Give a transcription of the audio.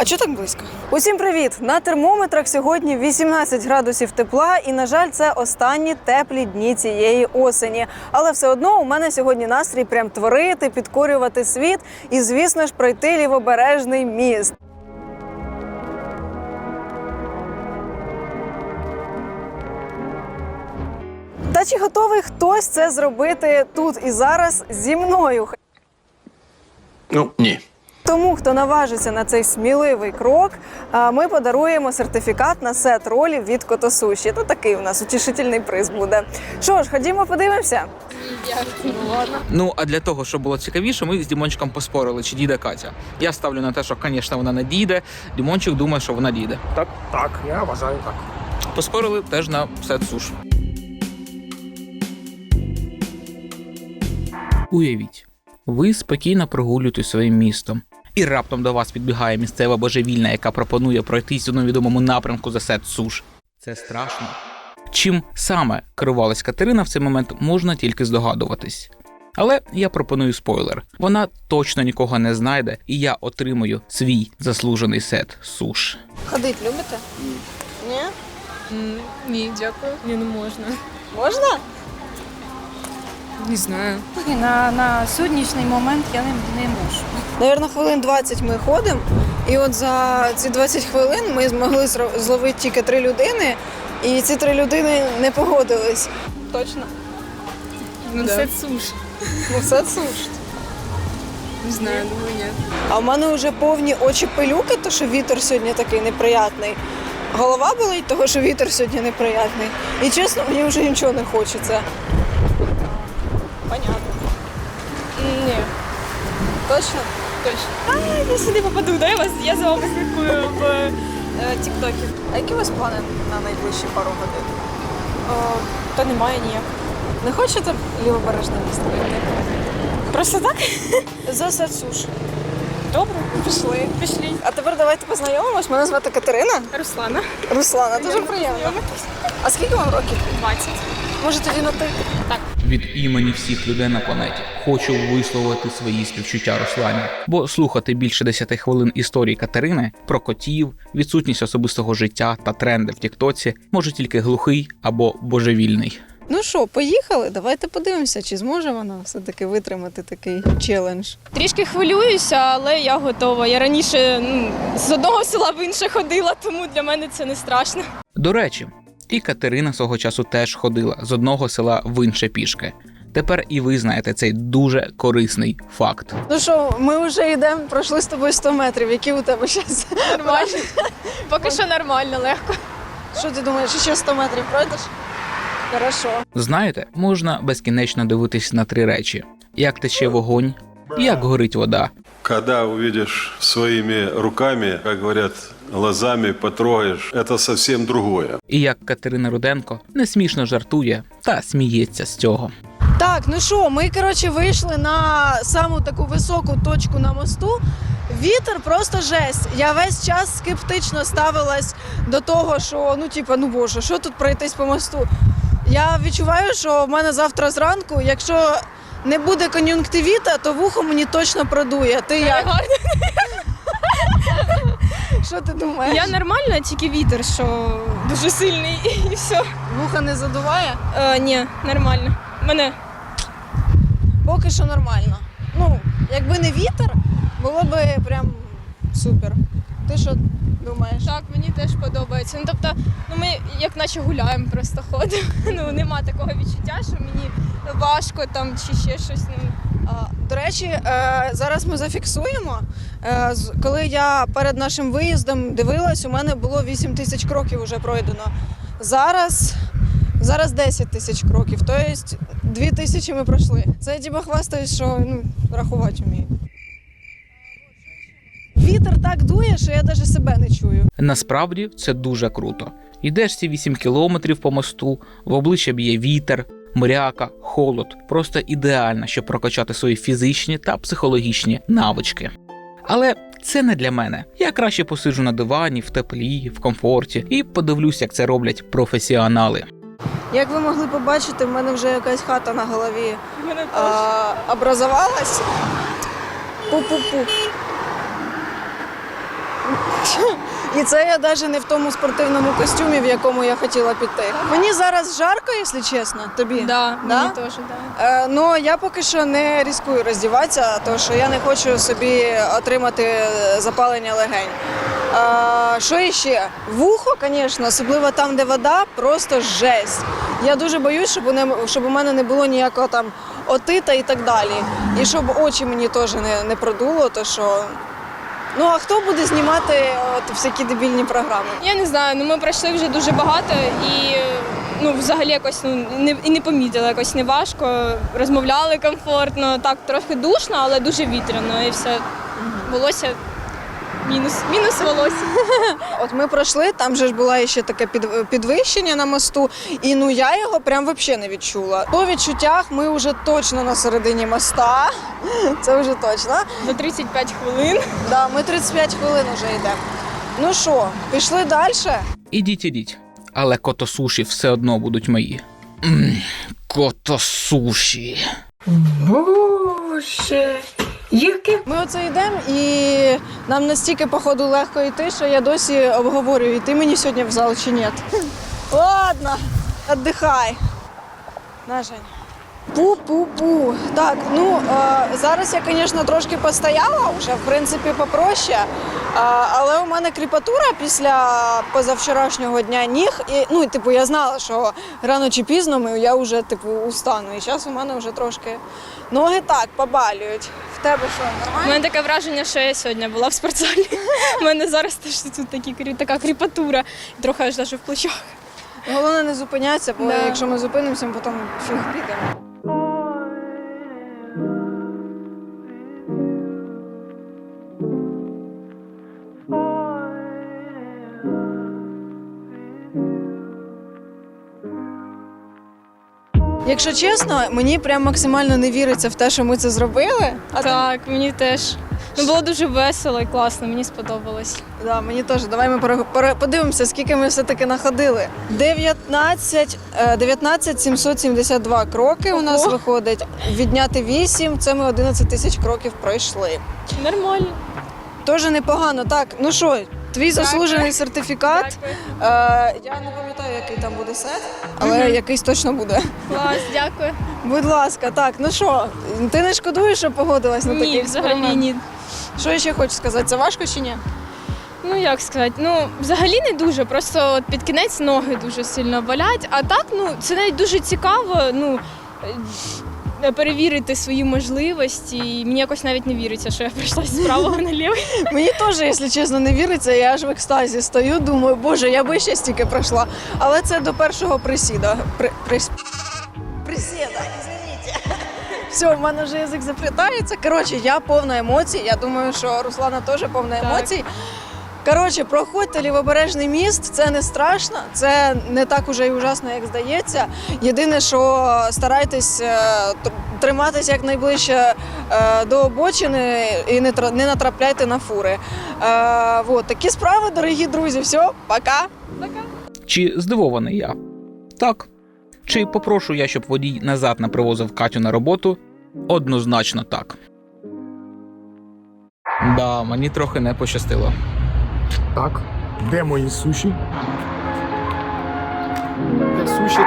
А чого так близько? Усім привіт! На термометрах сьогодні 18 градусів тепла, і на жаль, це останні теплі дні цієї осені. Але все одно у мене сьогодні настрій прям творити, підкорювати світ і, звісно ж, пройти лівобережний міст. Та чи готовий хтось це зробити тут і зараз зі мною? Ну, ні. Тому, хто наважиться на цей сміливий крок, а, ми подаруємо сертифікат на сет ролів від Котосуші. Ну такий у нас утішительний приз буде. Що ж, ходімо, подивимося. Ну а для того, щоб було цікавіше, ми з Дімончиком поспорили, чи дійде Катя. Я ставлю на те, що, звісно, вона не дійде. Дімончик думає, що вона дійде. Так, Так, я вважаю так. поспорили теж на сет суш. Уявіть, ви спокійно прогулюєтесь своїм містом. І раптом до вас підбігає місцева божевільна, яка пропонує пройтись у невідомому напрямку за сет суш. Це страшно. Чим саме керувалась Катерина в цей момент, можна тільки здогадуватись. Але я пропоную спойлер: вона точно нікого не знайде, і я отримую свій заслужений сет суш. Ходить, любите? Ні? Ні, дякую. Ні, не можна. Можна? Не знаю. На, на сьогоднішній момент я не, не можу. Навірно, хвилин 20 ми ходимо, і от за ці 20 хвилин ми змогли зловити тільки три людини, і ці три людини не погодились. Точно? Ну, Да. це суш. Ну, все суш. Не знаю, думаю, ні. А в мене вже повні очі пилюки, то що вітер сьогодні такий неприятний. Голова болить, того, що вітер сьогодні неприятний. І чесно, мені вже нічого не хочеться. Точно? точно. А, я сюди попаду, да? Я, вас, я за вами слідкую в е, Тіктокі. А які у вас плани на найближчі пару годин? О, Та немає ніяк. Не хочете лівобережне місто? Просто так? За Сацуш. Добре. Пішли. Пішли. А тепер давайте познайомимось. Мене звати Катерина. Руслана. Руслана, дуже приємно. А скільки вам років? 20. Може тоді на ти? Від імені всіх людей на планеті хочу висловити свої співчуття Руслані, бо слухати більше 10 хвилин історії Катерини про котів, відсутність особистого життя та тренди в Тіктоці може тільки глухий або божевільний. Ну що, поїхали? Давайте подивимося, чи зможе вона все-таки витримати такий челендж. Трішки хвилююся, але я готова. Я раніше ну, з одного села в інше ходила, тому для мене це не страшно. До речі, і Катерина свого часу теж ходила з одного села в інше пішки. Тепер і ви знаєте цей дуже корисний факт. Ну що, ми вже йдемо, пройшли з тобою 100 метрів. Які у тебе зараз? Нормально. Поки що нормально, легко. Що ти думаєш, ще 100 метрів пройдеш? Хорошо. Знаєте, можна безкінечно дивитись на три речі: як тече вогонь, як горить вода, Когда увидишь своими руками, как говорят, глазами потрогаешь, это совсем другое. і як Катерина Руденко несмішно жартує та сміється з цього. Так, ну що, ми коротше вийшли на саму таку високу точку на мосту. Вітер просто жесть. Я весь час скептично ставилась до того, що ну, типа, ну боже, що тут пройтись по мосту. Я відчуваю, що в мене завтра зранку, якщо не буде кон'юнктивіта, то вухо мені точно продує. Ти як? Що ти думаєш? Я нормально, тільки вітер, що дуже сильний і все. Вуха не задуває? Е, ні, нормально. Мене Поки що нормально. Ну, якби не вітер, було би прям супер. Ти що думаєш? так, мені теж подобається. Ну тобто, ну ми як наче гуляємо, просто ходимо. Ну нема такого відчуття, що мені важко там чи ще щось. Ну До речі, е, зараз ми зафіксуємо. Е, Коли я перед нашим виїздом дивилась, у мене було 8 тисяч кроків вже пройдено. Зараз, зараз 10 тисяч кроків, тобто 2 тисячі ми пройшли. Це я типу хвастаюсь, що ну, рахувати вмію. Вітер так дує, що я навіть себе не чую. Насправді це дуже круто. Йдеш ці 8 кілометрів по мосту, в обличчя б'є вітер, мряка, холод. Просто ідеально, щоб прокачати свої фізичні та психологічні навички. Але це не для мене. Я краще посиджу на дивані, в теплі, в комфорті і подивлюсь, як це роблять професіонали. Як ви могли побачити, в мене вже якась хата на голові в мене а, образовалась. Пу-пу-пу. І це я навіть не в тому спортивному костюмі, в якому я хотіла піти. Мені зараз жарко, якщо чесно. Тобі? Да, Да? мені теж, да. Е, ну я поки що не ризикую роздіватися, тому що я не хочу собі отримати запалення легень. Е, що іще? Вухо, звісно, особливо там, де вода, просто жесть. Я дуже боюсь, щоб у, не, щоб у мене не було ніякого там отита і так далі. І щоб очі мені теж не, не продуло, то що. Ну а хто буде знімати от всякі дебільні програми? Я не знаю, ну ми пройшли вже дуже багато і ну, взагалі якось ну, не, і не помітили, якось не важко. Розмовляли комфортно, так трохи душно, але дуже вітряно і все. Волосся мінус, мінус волосся. От ми пройшли, там же ж була ще таке під, підвищення на мосту, і ну я його прям взагалі не відчула. По відчуттях ми вже точно на середині моста. Це вже точно. За 35 хвилин. Да, ми 35 хвилин вже йдемо. Ну що, пішли далі? Ідіть, ідіть. Але котосуші все одно будуть мої. М, Котосуші. Ми оце йдемо і нам настільки, походу, легко йти, що я досі обговорюю, йти мені сьогодні в зал чи ні. Ладно, віддихай. На, Жень. Пу-пу-пу. Так, ну е, зараз я, звісно, трошки постояла вже, в принципі, попроще. Е, але у мене кріпатура після позавчорашнього дня ніг. І, ну, типу, я знала, що рано чи пізно я вже типу, устану. І зараз у мене вже трошки ноги так побалюють. В тебе що, У мене таке враження, що я сьогодні була в спортзалі. У мене зараз теж тут такі, така кріпатура, трохи аж навіть в плечах. Головне не зупинятися, бо Да. якщо ми зупинимося, ми потім фіг підемо. Якщо чесно, мені прям максимально не віриться в те, що ми це зробили. А так, мені теж. Ну, було дуже весело і класно, мені сподобалось. Да, мені теж. Давай ми пере- пере- подивимося, скільки ми все-таки находили. 19, е, 19 772 кроки у нас Ого. виходить. Відняти 8, це ми 11 тисяч кроків пройшли. Нормально. Теж непогано. Так, ну що, твій заслужений сертифікат. Е, я не пам'ятаю, який там буде сет, але якийсь точно буде. Клас, дякую. Будь ласка, так, ну що, ти не шкодуєш, що погодилась на такий Ні, взагалі експеримент? ні. Що я ще хочу сказати? Це важко чи ні? Ну як сказати, ну взагалі не дуже. Просто от під кінець ноги дуже сильно болять. А так, ну це навіть дуже цікаво. Ну е, перевірити свої можливості. І мені якось навіть не віриться, що я прийшла з правого на лівий. Мені теж, якщо чесно, не віриться. Я аж в екстазі стою, думаю, боже, я би ще стільки пройшла. Але це до першого присіда. При, прис... Присіда, извините. Все, в мене вже язик заплітається. Коротше, я повна емоцій. Я думаю, що Руслана теж повна Так. емоцій. Коротше, проходьте лівобережний міст, це не страшно, це не так уже і ужасно, як здається. Єдине, що старайтесь е, тр- триматись якнайближче е, до обочини і не, не натрапляйте на фури. Е, вот, такі справи, дорогі друзі. Все, пока. Чи здивований я? Так. Чи попрошу я, щоб водій назад не привозив Катю на роботу? Однозначно так. Да, мені трохи не пощастило. Так, де мої суші? Де суші?